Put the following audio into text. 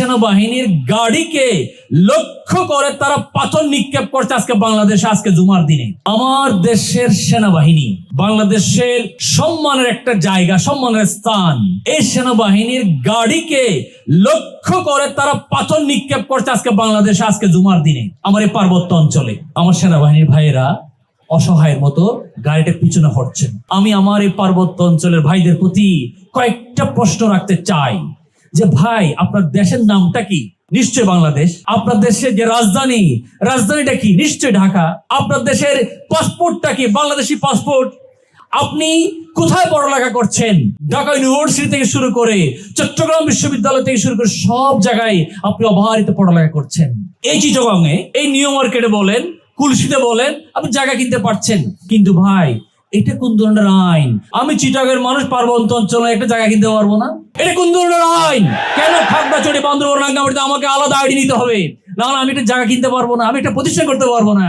সেনাবাহিনীর গাড়িকে লক্ষ্য করে তারা পাথর নিক্ষেপ করছে আজকে বাংলাদেশে, আজকে জুমার দিনে। আমার দেশের সেনাবাহিনী, বাংলাদেশের সম্মানের একটা জায়গা, সম্মানের স্থান। এই সেনাবাহিনীর গাড়িকে লক্ষ্য করে তারা পাথর নিক্ষেপ করছে আজকে বাংলাদেশে, আজকে জুমার দিনে। আমার এই পার্বত্য অঞ্চলে, আমার সেনাবাহিনীর ভাইয়েরা অসহায়ের মতো গাড়িটা পিছনে হটছেন। আমি আমার এই পার্বত্য অঞ্চলের ভাইদের প্রতি কয়েকটা প্রশ্ন রাখতে চাই। যে ভাই, আপনার দেশের নামটা কি? নিশ্চয় বাংলাদেশ। আপনার দেশের যে রাজধানী, রাজধানীটা কি? নিশ্চয় ঢাকা। আপনার দেশের পাসপোর্টটা কি? বাংলাদেশি পাসপোর্ট। আপনি কোথায় পড়ালেখা করছেন? ঢাকা ইউনিভার্সিটি থেকে শুরু করে চট্টগ্রাম বিশ্ববিদ্যালয় থেকে শুরু করে সব জায়গায় আপনি অবহারিত পড়ালেখা করছেন। এই চিটগঙ্গে এই নিউ মার্কেটে বলেন, কুলসিতে বলেন, আপনি জায়গা কিনতে পারছেন। কিন্তু ভাই এটা কোন ধরনের আইন? আমি চিটাগের মানুষ, পার্বত্য অঞ্চলে একটা জায়গা কিনতে পারব না। এটা কোন ধরনের আইন? কেন খাগড়াছড়ি বান্দরবন রাঙ্গামাটিতে আমাকে আলাদা আইডি নিতে হবে? না আমি একটা জায়গা কিনতে পারব না, আমি একটা প্রতিষ্ঠা করতে পারব না।